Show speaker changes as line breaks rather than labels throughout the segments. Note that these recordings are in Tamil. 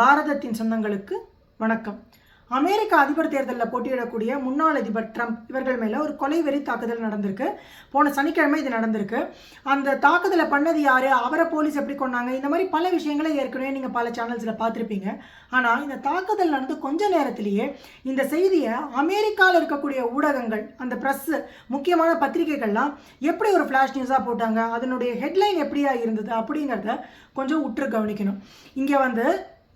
பாரதத்தின் சொந்தங்களுக்கு வணக்கம். அமெரிக்க அதிபர் தேர்தலில் போட்டியிடக்கூடிய முன்னாள் அதிபர் ட்ரம்ப் இவர்கள் மேலே ஒரு கொலை வெறி தாக்குதல் நடந்திருக்கு. போன சனிக்கிழமை இது நடந்திருக்கு. அந்த தாக்குதலை பண்ணது யார்? அவரை போலீஸ் எப்படி கொண்டாங்க இந்த மாதிரி பல விஷயங்களை ஏற்கனவே நீங்கள் பல சேனல்ஸில் பார்த்துருப்பீங்க. ஆனால் இந்த தாக்குதல் நடந்து கொஞ்ச நேரத்திலேயே இந்த செய்தியை அமெரிக்காவில் இருக்கக்கூடிய ஊடகங்கள் அந்த ப்ரெஸ்ஸு முக்கியமான பத்திரிகைகள்லாம் எப்படி ஒரு ஃப்ளாஷ் நியூஸாக போட்டாங்க? அதனுடைய ஹெட்லைன் எப்படியா இருந்தது? அப்படிங்கிறத கொஞ்சம் உற்று கவனிக்கணும். இங்கே வந்து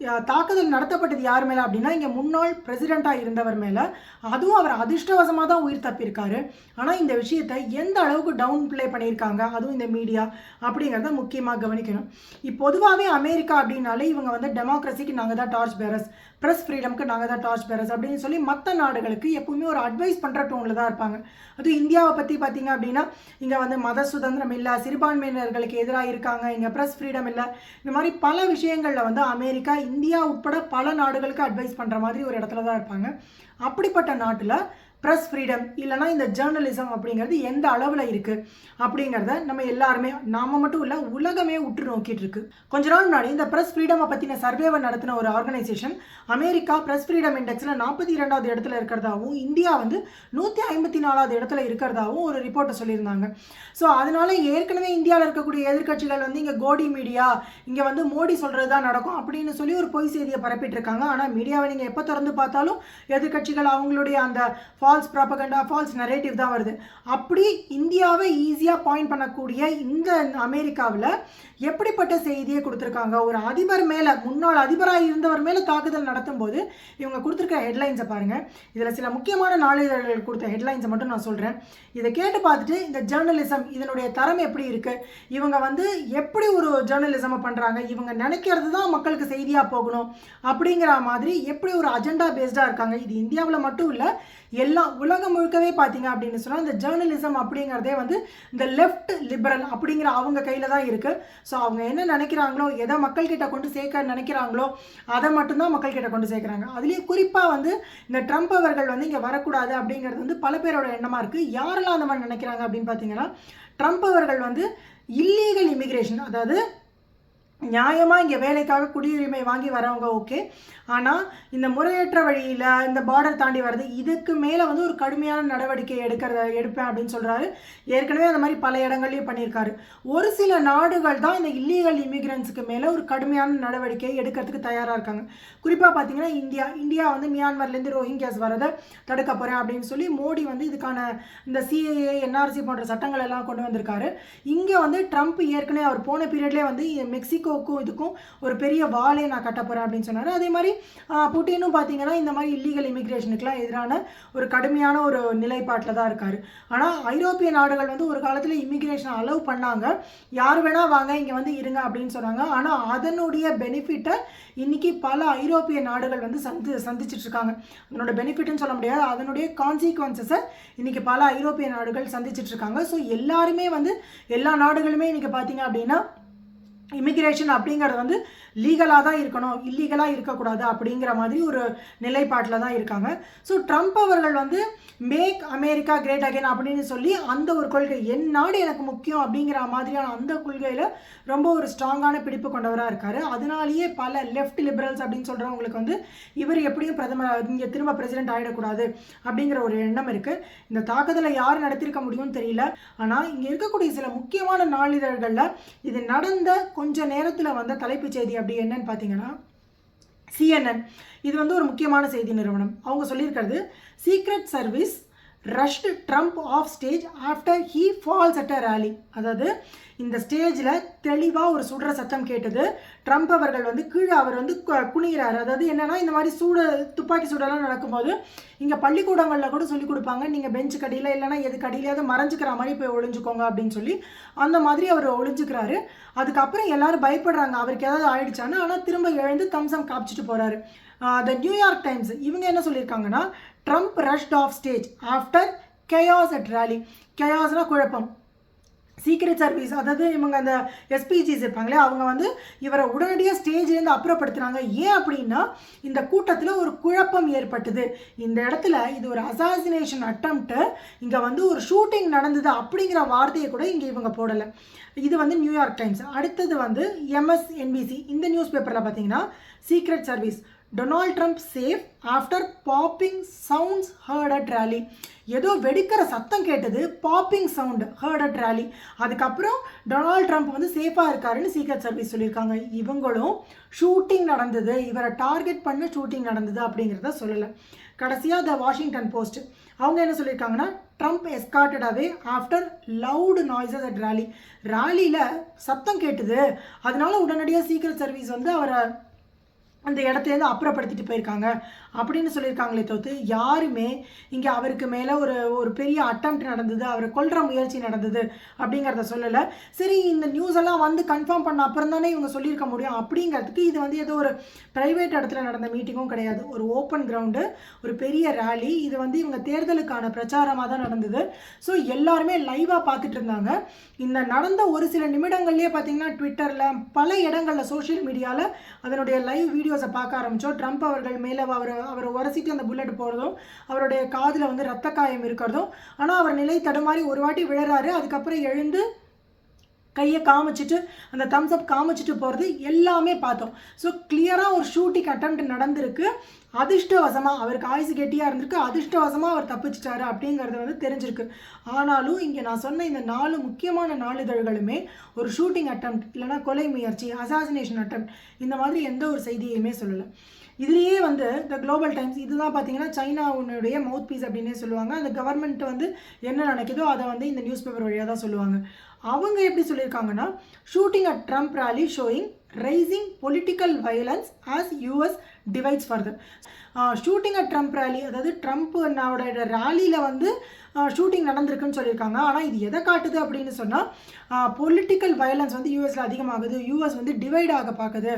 தாக்குதல் நடத்தப்பட்டது யார் மேலே அப்படின்னா இங்கே முன்னாள் பிரசிடெண்ட்டாக இருந்தவர் மேலே. அதுவும் அவர் அதிர்ஷ்டவசமாக தான் உயிர் தப்பியிருக்காரு ஆனால் இந்த விஷயத்தை எந்த அளவுக்கு டவுன் ப்ளே பண்ணியிருக்காங்க அதுவும் இந்த மீடியா அப்படிங்கிறத முக்கியமாக கவனிக்கணும். இப்போ பொதுவாகவே அமெரிக்கா அப்படின்னாலே இவங்க வந்து டெமோக்ரஸிக்கு நாங்கள் தான் டார்ச் பேரஸ் ப்ரெஸ் ஃப்ரீடம்க்கு நாங்கள் தான் டார்ச் பேரஸ் அப்படின்னு சொல்லி மற்ற நாடுகளுக்கு எப்பவுமே ஒரு அட்வைஸ் பண்ணுற டோனில் தான் இருப்பாங்க. அது இந்தியாவை பற்றி பார்த்தீங்க அப்படின்னா இங்கே வந்து மத சுதந்திரம் இல்லை சிறுபான்மையினர்களுக்கு எதிராக இருக்காங்க இங்கே ப்ரெஸ் ஃப்ரீடம் இல்லை. இந்த மாதிரி பல விஷயங்களில் வந்து அமெரிக்கா இந்தியா உட்பட பல நாடுகளுக்கு அட்வைஸ் பண்ணுற மாதிரி ஒரு இடத்துல தான் இருப்பாங்க. அப்படிப்பட்ட நாட்டில் ப்ரெஸ் ஃப்ரீடம் இல்லைனா இந்த ஜேர்னலிசம் அப்படிங்கிறது எந்த அளவில் இருக்குது அப்படிங்கிறத நம்ம எல்லாருமே நாம மட்டும் இல்லை உலகமே உற்று நோக்கிட்டு இருக்கு. கொஞ்ச நாள் முன்னாடி இந்த ப்ரெஸ் ஃப்ரீடமை பற்றின சர்வேவை நடத்தின ஒரு ஆர்கனைசேஷன் அமெரிக்கா ப்ரெஸ் ஃப்ரீடம் இண்டெக்ஸில் நாற்பத்தி இரண்டாவது இடத்துல இருக்கிறதாவும் இந்தியா வந்து நூற்றி ஐம்பத்தி நாலாவது இடத்துல இருக்கிறதாவும் ஒரு ரிப்போர்ட்டை சொல்லியிருந்தாங்க. ஸோ அதனால ஏற்கனவே இந்தியாவில் இருக்கக்கூடிய எதிர்க்கட்சிகள் வந்து இங்கே கோடி மீடியா இங்கே வந்து மோடி சொல்கிறது தான் நடக்கும் அப்படின்னு சொல்லி ஒரு பொய் செய்தியை பரப்பிட்டு இருக்காங்க. ஆனால் மீடியாவை நீங்கள் எப்போ திறந்து பார்த்தாலும் எதிர்க்கட்சிகள் அவங்களுடைய அந்த ஃபால்ஸ் ப்ராப்பகண்டா ஃபால்ஸ் நரேட்டிவ் தான் வருது. அப்படி இந்தியாவை ஈஸியாக பாயிண்ட் பண்ணக்கூடிய இந்த அமெரிக்காவில் எப்படிப்பட்ட செய்தியை கொடுத்துருக்காங்க? ஒரு அதிபர் மேலே முன்னாள் அதிபராக இருந்தவர் மேலே தாக்குதல் நடத்தும் போது இவங்க கொடுத்துருக்க ஹெட்லைன்ஸை பாருங்கள் இதில் சில முக்கியமான நாளிதழ்கள் கொடுத்த ஹெட்லைன்ஸை மட்டும் நான் சொல்கிறேன் இதை கேட்டு பார்த்துட்டு இந்த ஜேர்னலிசம் இதனுடைய தரம் எப்படி இருக்குது இவங்க வந்து எப்படி ஒரு ஜேர்னலிசமை பண்ணுறாங்க இவங்க நினைக்கிறது தான் மக்களுக்கு செய்தியாக போகணும் அப்படிங்கிற மாதிரி எப்படி ஒரு அஜெண்டா பேஸ்டாக இருக்காங்க? இது இந்தியாவில் மட்டும் இல்லை எல்லா உலகம் முழுக்கவே பார்த்தீங்க அப்படின்னு சொன்னால் இந்த ஜேர்னலிசம் அப்படிங்கிறதே வந்து இந்த லெஃப்ட் லிபரல் அப்படிங்கிற அவங்க கையில் தான் இருக்குது ஸோ அவங்க என்ன நினைக்கிறாங்களோ எதை மக்கள்கிட்ட கொண்டு சேர்க்க நினைக்கிறாங்களோ அதை மட்டும்தான் மக்கள்கிட்ட கொண்டு சேர்க்குறாங்க. அதுலேயும் குறிப்பாக வந்து இந்த ட்ரம்ப் அவர்கள் வந்து இங்கே வரக்கூடாது அப்படிங்கிறது வந்து பல பேரோட எண்ணமாக இருக்குது யாரெல்லாம் அந்த மாதிரி நினைக்கிறாங்க அப்படின்னு பார்த்தீங்கன்னா ட்ரம்ப் அவர்கள் வந்து இல்லீகல் இமிக்ரேஷன் அதாவது நியாயமாக இங்கே வேலைக்காக குடியுரிமை வாங்கி வரவங்க ஓகே ஆனால் இந்த முறையற்ற வழியில் இந்த பார்டர் தாண்டி வர்றது இதுக்கு மேலே வந்து ஒரு கடுமையான நடவடிக்கை எடுக்கிறத எடுப்பேன் அப்படின்னு சொல்கிறாரு ஏற்கனவே அந்த மாதிரி பல இடங்கள்லையும் பண்ணியிருக்காரு. ஒரு சில நாடுகள் தான் இந்த இல்லீகல் இமிக்ரன்ஸுக்கு மேலே ஒரு கடுமையான நடவடிக்கை எடுக்கிறதுக்கு தயாராக இருக்காங்க. குறிப்பாக பார்த்தீங்கன்னா இந்தியா இந்தியா வந்து மியான்மர்லேருந்து ரோஹிங்கியாஸ் வரதை தடுக்க போகிறேன் அப்படின்னு சொல்லி மோடி வந்து இதுக்கான இந்த சிஏஏ என்ஆர்சி போன்ற சட்டங்கள் எல்லாம் கொண்டு வந்திருக்காரு. இங்கே வந்து ட்ரம்ப் ஏற்கனவே அவர் போன பீரியட்லேயே வந்து ஈகோக்கும் இதுக்கும் ஒரு பெரிய வாலே நான் கட்ட போகிறேன் அப்படின்னு சொன்னார். அதே மாதிரி புட்டினும் பார்த்தீங்கன்னா இந்த மாதிரி இல்லீகல் இமிக்ரேஷனுக்குலாம் எதிரான ஒரு கடுமையான ஒரு நிலைப்பாட்டில் தான் இருக்கார். ஆனால் ஐரோப்பிய நாடுகள் வந்து ஒரு காலத்தில் இமிக்ரேஷன் அலோவ் பண்ணாங்க. யார் வேணால் வாங்க இங்கே வந்து இருங்க அப்படின்னு சொன்னாங்க. ஆனால் அதனுடைய பெனிஃபிட்டை இன்னைக்கு பல ஐரோப்பிய நாடுகள் வந்து சந்தி சந்திச்சிட்டு இருக்காங்க அதனோட பெனிஃபிட்னு சொல்ல முடியாது. அதனுடைய கான்சிக்வன்சஸை இன்னைக்கு பல ஐரோப்பிய நாடுகள் சந்திச்சிட்டு இருக்காங்க ஸோ எல்லாருமே வந்து எல்லா நாடுகளுமே இன்னைக்கு பார்த்தீங்க அப்படின்னா இமிக்ரேஷன் அப்படிங்கிறது வந்து லீகலாக தான் இருக்கணும் இல்லீகலாக இருக்கக்கூடாது அப்படிங்கிற மாதிரி ஒரு நிலைப்பாட்டில் தான் இருக்காங்க. ஸோ ட்ரம்ப் அவர்கள் வந்து மேக் அமெரிக்கா கிரேட் அகைன் அப்படின்னு சொல்லி அந்த ஒரு கொள்கை என் நாடு எனக்கு முக்கியம் அப்படிங்கிற மாதிரியான அந்த கொள்கையில் ரொம்ப ஒரு ஸ்ட்ராங்கான பிடிப்பு கொண்டவராக இருக்கார். அதனாலேயே பல லெஃப்ட் லிபரல்ஸ் அப்படின்னு சொல்கிறவங்களுக்கு வந்து இவர் எப்படியும் பிரதமர் இங்கே திரும்ப பிரசிடென்ட் ஆகிடக்கூடாது அப்படிங்கிற ஒரு எண்ணம் இருக்குது இந்த தாக்குதலை யார் நடத்தியிருக்க முடியும்னு தெரியல. ஆனால் இங்கே இருக்கக்கூடிய சில முக்கியமான நாளிதழ்களில் இது நடந்த கொஞ்ச நேரத்தில் வந்த தலைப்புச் செய்தி அப்படி என்னன்னு பார்த்தீங்கன்னா சிஎன்என் இது வந்து ஒரு முக்கியமான செய்தி நிறுவனம். அவங்க சொல்லியிருக்கிறது secret service rushed Trump off stage after he falls at a rally. அதாவது இந்த ஸ்டேஜில் தெளிவாக ஒரு சுடுற சத்தம் கேட்டது ட்ரம்ப் அவர்கள் வந்து கீழே அவர் வந்து கு- குனிகிறாரு அதாவது என்னன்னா இந்த மாதிரி சூடு துப்பாக்கி சூடெல்லாம் நடக்கும்போது இங்கே பள்ளிக்கூடங்களில் கூட சொல்லி கொடுப்பாங்க நீங்கள் பெஞ்சு கடியில் இல்லைன்னா எது கடியிலையாவது மறைஞ்சிக்கிற மாதிரி போய் ஒளிஞ்சுக்கோங்க அப்படின்னு சொல்லி. அந்த மாதிரி அவர் ஒளிஞ்சுக்கிறாரு. அதுக்கப்புறம் எல்லாரும் பயப்படுறாங்க அவருக்கு ஏதாவது ஆயிடுச்சான்னு. ஆனால் திரும்ப எழுந்து தம்சம் காப்பிச்சிட்டு போகிறாரு த நியூயார்க் டைம்ஸ் இவங்க என்ன சொல்லியிருக்காங்கன்னா Trump rushed off stage after chaos at rally கெயாஸ்னா குழப்பம். சீக்ரெட் சர்வீஸ் அதாவது இவங்க அந்த எஸ்பிஜிஸ் இருப்பாங்களே அவங்க வந்து இவரை உடனடியாக ஸ்டேஜ்லேருந்து அப்புறப்படுத்துகிறாங்க ஏன் அப்படின்னா இந்த கூட்டத்தில் ஒரு குழப்பம் ஏற்பட்டது. இந்த இடத்துல இது ஒரு அசாசினேஷன் அட்டம்ப்ட்டு இங்கே வந்து ஒரு ஷூட்டிங் நடந்தது அப்படிங்கிற வார்த்தையை கூட இங்கே இவங்க போடலை. இது வந்து நியூயார்க் டைம்ஸ். அடுத்தது வந்து எம்எஸ்என்பிசி இந்த நியூஸ் பேப்பரில் பார்த்தீங்கன்னா secret service Donald Trump safe after popping sounds heard at rally ஏதோ வெடிக்கிற சத்தம் கேட்டது popping sound heard at rally அதுக்கப்புறம் டொனால்ட் ட்ரம்ப் வந்து சேஃபாக இருக்காருன்னு சீக்ரெட் சர்வீஸ் சொல்லியிருக்காங்க. இவங்களும் ஷூட்டிங் நடந்தது. இவரை டார்கெட் பண்ண ஷூட்டிங் நடந்தது அப்படிங்கிறத சொல்லலை. கடைசியாக த வாஷிங்டன் போஸ்ட் அவங்க என்ன சொல்லியிருக்காங்கன்னா Trump escorted after loud noises at rally ரேலியில் சத்தம் கேட்டுது. அதனால உடனடியாக சீக்ரெட் சர்வீஸ் வந்து அவரை அந்த இடத்துலேருந்து அப்புறப்படுத்திட்டு போயிருக்காங்க. அப்படின்னு சொல்லியிருக்காங்களே தவிர்த்து யாருமே இங்கே அவருக்கு மேலே ஒரு ஒரு பெரிய அட்டம் நடந்தது அவரை கொல்ற முயற்சி நடந்தது அப்படிங்கிறத சொல்லலை. சரி இந்த நியூஸ் எல்லாம் வந்து கன்ஃபார்ம் பண்ண அப்புறம் தானே இவங்க சொல்லியிருக்க முடியும். அப்படிங்கிறதுக்கு இது வந்து ஏதோ ஒரு ப்ரைவேட் இடத்துல நடந்த மீட்டிங்கும் கிடையாது. ஒரு ஓப்பன் கிரவுண்டு ஒரு பெரிய ரேலி இது வந்து இவங்க தேர்தலுக்கான பிரச்சாரமாக தான் நடந்தது. ஸோ எல்லாருமே லைவாக பார்த்துட்டு இருந்தாங்க. இந்த நடந்த ஒரு சில நிமிடங்கள்லேயே பார்த்தீங்கன்னா ட்விட்டரில் பல இடங்களில் சோஷியல் மீடியாவில் அதனுடைய லைவ் வீடியோஸை பார்க்க ஆரம்பித்தோம் ட்ரம்ப் அவர்கள் மேலே அவர் அவரை உரசிட்டு அந்த புல்லட் போகிறதும் அவருடைய காதில் வந்து ரத்த காயம் இருக்கிறதும் ஆனால் அவர் நிலை தடுமாறி ஒரு வாட்டி விழறாரு. அதுக்கப்புறம் எழுந்து கையை காமிச்சிட்டு அந்த தம்ஸ் அப் காமிச்சிட்டு போகிறது எல்லாமே பார்த்தோம். ஸோ கிளியராக ஒரு ஷூட்டிங் அட்டம் நடந்திருக்கு. அதிர்ஷ்டவசமாக அவருக்கு ஆயுசு கெட்டியாக இருந்திருக்கு. அதிர்ஷ்டவசமாக அவர் தப்பிச்சிட்டாரு அப்படிங்கிறது வந்து தெரிஞ்சிருக்கு. ஆனாலும் இங்கே நான் சொன்ன இந்த நாலு முக்கியமான நாளிதழ்களுமே ஒரு ஷூட்டிங் அட்டம் இல்லைனா கொலை முயற்சி அசாசினேஷன் அட்டம் இந்த மாதிரி எந்த ஒரு செய்தியுமே சொல்லலை. இதுலேயே வந்து த குளோபல் டைம்ஸ் இதுதான் பார்த்தீங்கன்னா சைனாவுடைய மவுத் பீஸ் அப்படின்னே சொல்லுவாங்க. அந்த கவர்மெண்ட் வந்து என்ன நினைக்குதோ அதை வந்து இந்த நியூஸ் பேப்பர் வழியாக தான் சொல்லுவாங்க. அவங்க எப்படி சொல்லியிருக்காங்கன்னா shooting at Trump rally showing rising political violence as US divides further shooting at Trump rally அதாவது ட்ரம்ப் ரேலியில் வந்து ஷூட்டிங் நடந்திருக்குன்னு சொல்லியிருக்காங்க. ஆனால் இது எதை காட்டுது அப்படின்னு சொன்னால் பொலிட்டிக்கல் வயலன்ஸ் வந்து யூஎஸில் அதிகமாகுது. யூஎஸ் வந்து டிவைட் ஆக பார்க்குது.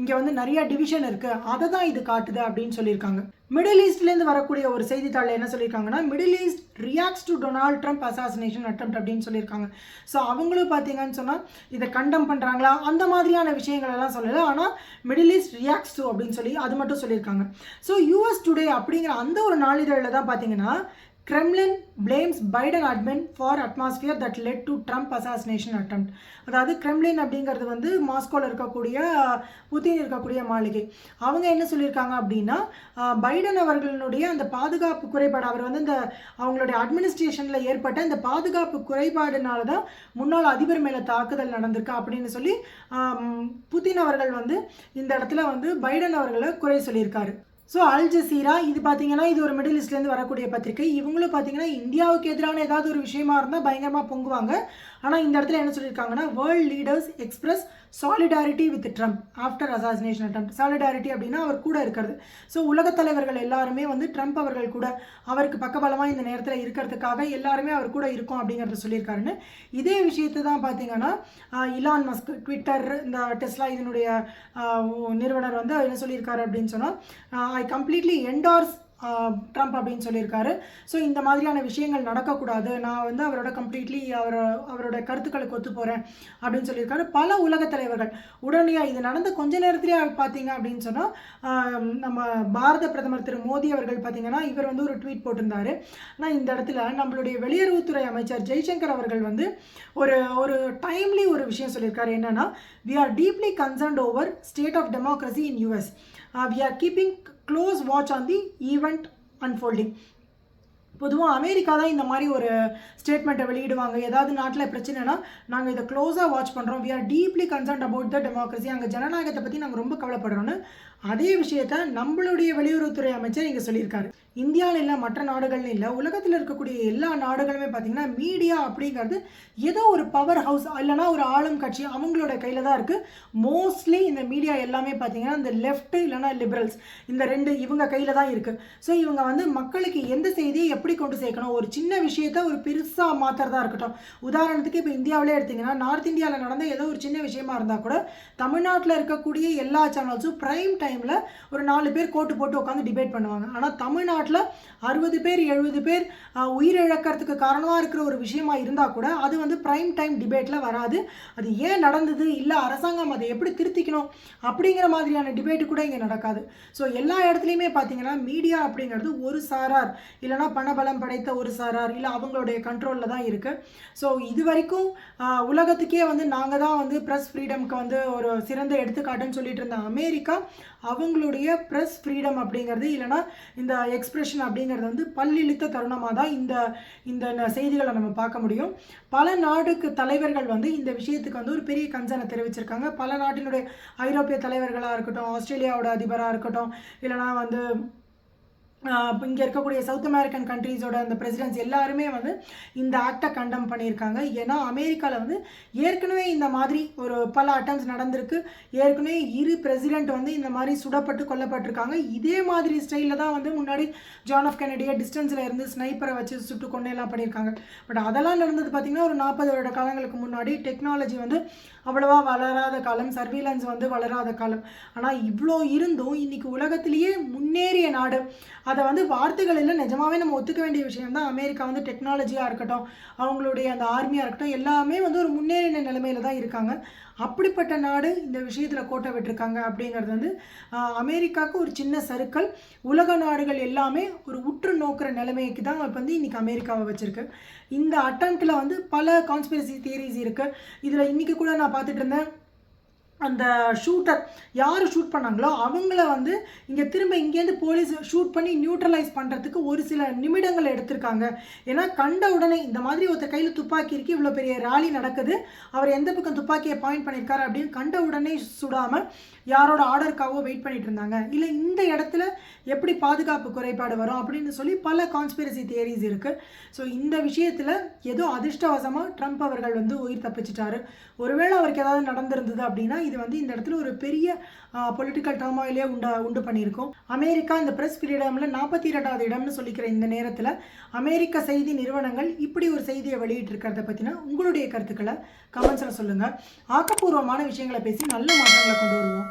இங்கே வந்து நிறைய டிவிஷன் இருக்குது அதை தான் இது காட்டுது அப்படின்னு சொல்லியிருக்காங்க. மிடில் ஈஸ்ட்லேருந்து வரக்கூடிய ஒரு செய்தித்தாளில் என்ன சொல்லியிருக்காங்கன்னா Middle East reacts to Donald Trump assassination attempt அப்படின்னு சொல்லியிருக்காங்க. ஸோ அவங்களும் பார்த்தீங்கன்னு சொன்னால் இதை கண்டம் பண்ணுறாங்களா அந்த மாதிரியான விஷயம் எல்லாம் சொல்லலை. ஆனால் மிடில் ஈஸ்ட் ரியாக்ட்ஸ் டூ அப்படின்னு சொல்லி அது மட்டும் சொல்லியிருக்காங்க. ஸோ யூஎஸ் டுடே அப்படிங்கிற அந்த ஒரு நாளிதழில் தான் பார்த்தீங்கன்னா Kremlin blames Biden admin for atmosphere that led to Trump assassination attempt அதாவது கிரெம்லின் அப்படிங்கிறது வந்து மாஸ்கோவில் இருக்கக்கூடிய புத்தின் இருக்கக்கூடிய மாளிகை. அவங்க என்ன சொல்லியிருக்காங்க அப்படின்னா பைடன் அவர்களுடைய அந்த பாதுகாப்பு குறைபாடு அவர் வந்து இந்த அவங்களுடைய அட்மினிஸ்ட்ரேஷனில் ஏற்பட்ட இந்த பாதுகாப்பு குறைபாடுனால தான் முன்னாள் அதிபர் மேலே தாக்குதல் நடந்திருக்கு அப்படின்னு சொல்லி புதின் அவர்கள் வந்து இந்த இடத்துல வந்து பைடன் அவர்களை குறை சொல்லியிருக்காரு. ஸோ அல் ஜசீரா இது பார்த்தீங்கன்னா இது ஒரு மிடில் ஈஸ்ட்லேருந்து வரக்கூடிய பத்திரிகை இவங்களும் பார்த்தீங்கன்னா இந்தியாவுக்கு எதிரான ஏதாவது ஒரு விஷயமா இருந்தால் பயங்கரமாக பொங்குவாங்க. ஆனால் இந்த இடத்துல என்ன சொல்லியிருக்காங்கன்னா world leaders express solidarity with Trump after assassination attempt solidarity அப்படின்னா அவர் கூட இருக்கிறது. ஸோ உலகத் தலைவர்கள் எல்லாருமே வந்து ட்ரம்ப் அவர்கள் கூட அவருக்கு பக்கபலமாக இந்த நேரத்தில் இருக்கிறதுக்காக எல்லாருமே அவர் கூட இருக்கும் அப்படிங்கிறத சொல்லியிருக்காருன்னு. இதே விஷயத்தை தான் பார்த்தீங்கன்னா இலான் மஸ்க் ட்விட்டர் இந்த டெஸ்லா இதனுடைய நிறுவனர் வந்து என்ன சொல்லியிருக்காரு அப்படின்னு சொன்னால் ஐ கம்ப்ளீட்லி என்டார்ஸ் ட்ரம்ப் அப்படின்னு சொல்லியிருக்காரு. ஸோ இந்த மாதிரியான விஷயங்கள் நடக்கக்கூடாது. நான் வந்து அவரோட கம்ப்ளீட்லி அவர் அவரோட கருத்துக்களுக்கு ஒத்து போகிறேன் அப்படின்னு சொல்லியிருக்காரு. பல உலக தலைவர்கள். உடனடியாக இது நடந்த கொஞ்ச நேரத்திலே பார்த்தீங்க அப்படின்னு சொன்னால் நம்ம பாரத பிரதமர் திரு மோடி அவர்கள் பார்த்தீங்கன்னா இவர் வந்து ஒரு ட்வீட் போட்டிருந்தாரு. ஆனால் இந்த இடத்துல நம்மளுடைய வெளியுறவுத்துறை அமைச்சர் ஜெய்சங்கர் அவர்கள் வந்து ஒரு ஒரு டைம்லி ஒரு விஷயம் சொல்லியிருக்காரு. என்னென்னா we are deeply concerned over state of democracy in US we are keeping close watch on the event unfolding பொதுவாக அமெரிக்கா தான் இந்த மாதிரி ஒரு ஸ்டேட்மெண்ட்டை வெளியிடுவாங்க. ஏதாவது நாட்டில் பிரச்சனைனா நாங்கள் இதை க்ளோஸாக வாட்ச் பண்ணுறோம் we are deeply concerned about the democracy அங்கே ஜனநாயகத்தை பற்றி நாங்கள் ரொம்ப கவலைப்படுறோன்னு அதே விஷயத்த நம்மளுடைய வெளியுறவுத்துறை அமைச்சர் இங்கே சொல்லியிருக்காரு. இந்தியாவில் இல்லை மற்ற நாடுகள்னு இல்லை உலகத்தில் இருக்கக்கூடிய எல்லா நாடுகளுமே பார்த்தீங்கன்னா மீடியா அப்படிங்கிறது ஏதோ ஒரு பவர் ஹவுஸ் இல்லைனா ஒரு ஆளும் கட்சி அவங்களோட கையில் தான் இருக்குது மோஸ்ட்லி இந்த மீடியா எல்லாமே பார்த்தீங்கன்னா இந்த லெஃப்ட் இல்லைனா லிபரல்ஸ் இந்த ரெண்டு இவங்க கையில் தான் இருக்குது ஸோ இவங்க வந்து மக்களுக்கு எந்த செய்தியை எப்படி கொண்டு சேர்க்கணும்? ஒரு சின்ன விஷயத்த ஒரு பெருசாக மாற்றுறதா இருக்கட்டும். உதாரணத்துக்கு இப்போ இந்தியாவிலே எடுத்திங்கன்னா நார்த் இந்தியாவில் நடந்த ஏதோ ஒரு சின்ன விஷயமா இருந்தால் கூட தமிழ்நாட்டில் இருக்கக்கூடிய எல்லா சேனல்ஸும் ப்ரைம் டைமில் ஒரு நாலு பேர் கோட்டு போட்டு உட்காந்து டிபேட் பண்ணுவாங்க. ஆனால் தமிழ்நாடு தமிழ்நாட்டில் அறுபது பேர் எழுபது பேர் உயிரிழக்கிறதுக்கு காரணமாக இருக்கிற ஒரு விஷயமா இருந்தால் கூட அது வந்து ப்ரைம் டைம் டிபேட்டில் வராது. அது ஏன் நடந்தது? இல்லை அரசாங்கம் அதை எப்படி திருத்திக்கணும்? அப்படிங்கிற மாதிரியான டிபேட்டு கூட இங்கே நடக்காது. ஸோ எல்லா இடத்துலையுமே பார்த்தீங்கன்னா மீடியா அப்படிங்கிறது ஒரு சாரார். இல்லைன்னா பணபலம் படைத்த ஒரு சாரார். இல்லை அவங்களுடைய கண்ட்ரோலில் தான் இருக்குது ஸோ இது வரைக்கும் உலகத்துக்கே வந்து நாங்கள் தான் வந்து ப்ரெஸ் ஃப்ரீடம்க்கு வந்து ஒரு சிறந்த எடுத்துக்காட்டுன்னு சொல்லிட்டு இருந்த அமெரிக்கா அவங்களுடைய ப்ரெஸ் ஃப்ரீடம் அப்படிங்கிறது இல்லைன்னா இந்த எக்ஸ்பிரஷன் அப்படிங்கிறது வந்து பல்லிழித்த தருணமாக தான் இந்த இந்த செய்திகளை நம்ம பார்க்க முடியும். பல நாடுக்கு தலைவர்கள் வந்து இந்த விஷயத்துக்கு வந்து ஒரு பெரிய கன்சர்னை தெரிவிச்சிருக்காங்க. பல நாட்டினுடைய ஐரோப்பிய தலைவர்களாக இருக்கட்டும் ஆஸ்திரேலியாவோட அதிபராக இருக்கட்டும் இல்லைனா வந்து இப்போ இங்கே இருக்கக்கூடிய சவுத் அமெரிக்கன் கண்ட்ரீஸோட அந்த பிரசிடென்ட்ஸ் எல்லாருமே வந்து இந்த ஆக்டை கண்டம் பண்ணியிருக்காங்க. ஏன்னா அமெரிக்காவில் வந்து ஏற்கனவே இந்த மாதிரி ஒரு பல அட்டம்ஸ் நடந்திருக்கு. ஏற்கனவே இரு பிரசிடெண்ட் வந்து இந்த மாதிரி சுடப்பட்டு கொல்லப்பட்டிருக்காங்க. இதே மாதிரி ஸ்டைலில் தான் வந்து முன்னாடி ஜான் ஆஃப் கெனடியை டிஸ்டன்ஸில் இருந்து ஸ்னைப்பரை வச்சு சுட்டு கொண்டே எல்லாம் பண்ணியிருக்காங்க. பட் அதெல்லாம் நடந்தது பார்த்திங்கன்னா ஒரு நாற்பது வருட காலங்களுக்கு முன்னாடி டெக்னாலஜி வந்து அவ்வளவா வளராத காலம் சர்வீலன்ஸ் வந்து வளராத காலம். ஆனால் இவ்வளோ இருந்தும் இன்னைக்கு உலகத்திலேயே முன்னேறிய நாடு. அதை வந்து வார்த்தைகளில் நிஜமாவே நம்ம ஒத்துக்க வேண்டிய விஷயம் தான் அமெரிக்கா வந்து டெக்னாலஜியாக இருக்கட்டும் அவங்களுடைய அந்த ஆர்மியாக இருக்கட்டும் எல்லாமே வந்து ஒரு முன்னேறின நிலைமையில தான் இருக்காங்க. அப்படிப்பட்ட நாடு இந்த விஷயத்தில் கோட்டை விட்டுருக்காங்க அப்படிங்கிறது வந்து அமெரிக்காவுக்கு ஒரு சின்ன சறுக்கல் உலக நாடுகள் எல்லாமே ஒரு உற்று நோக்கிற நிலைமைக்கு தான் இப்போ வந்து இன்றைக்கி அமெரிக்காவை வச்சுருக்கு. இந்த அட்டம்ப்டில் வந்து பல கான்ஸ்பிரசி தியரிஸ் இருக்குது இதில் இன்றைக்கி கூட நான் பார்த்துட்டு இருந்தேன். அந்த ஷூட்டர் யார் ஷூட் பண்ணாங்களோ அவங்கள வந்து இங்கே திரும்ப இங்கேருந்து போலீஸ் ஷூட் பண்ணி நியூட்ரலைஸ் பண்ணுறதுக்கு ஒரு சில நிமிடங்கள் எடுத்திருக்காங்க. ஏன்னா கண்ட உடனே இந்த மாதிரி ஒருத்தர் கையில் துப்பாக்கி இருக்கு இவ்வளோ பெரிய ராலி நடக்குது. அவர் எந்த பக்கம் துப்பாக்கியை பாயிண்ட் பண்ணியிருக்காரு அப்படின்னு கண்ட உடனே சுடாமல் யாரோட ஆர்டருக்காகவோ வெயிட் பண்ணிட்டு இருந்தாங்க. இல்லை இந்த இடத்துல எப்படி பாதுகாப்பு குறைபாடு வரும் அப்படின்னு சொல்லி பல கான்ஸ்பிரசி தியரிஸ் இருக்குது ஸோ இந்த விஷயத்தில் ஏதோ அதிர்ஷ்டவசமாக ட்ரம்ப் அவர்கள் வந்து உயிர் தப்பிச்சிட்டாரு. ஒருவேளை அவருக்கு ஏதாவது நடந்திருந்தது அப்படின்னா இது வந்து இந்த இடத்துல ஒரு பெரிய பொலிட்டிக்கல் டர்மாயிலே உண்டா உண்டு பண்ணியிருக்கோம். அமெரிக்கா இந்த ப்ரெஸ் ஃப்ரீடமில் நாற்பத்தி ரெண்டாவது இடம்னு சொல்லிக்கிற இந்த நேரத்தில் அமெரிக்க செய்தி நிறுவனங்கள் இப்படி ஒரு செய்தியை வெளியிட்டிருக்கிறத பற்றினா உங்களுடைய கருத்துக்களை கமெண்ட்ஸில் சொல்லுங்கள் ஆக்கப்பூர்வமான விஷயங்களை பேசி நல்ல மாற்றங்களை கொண்டு வருவோம்.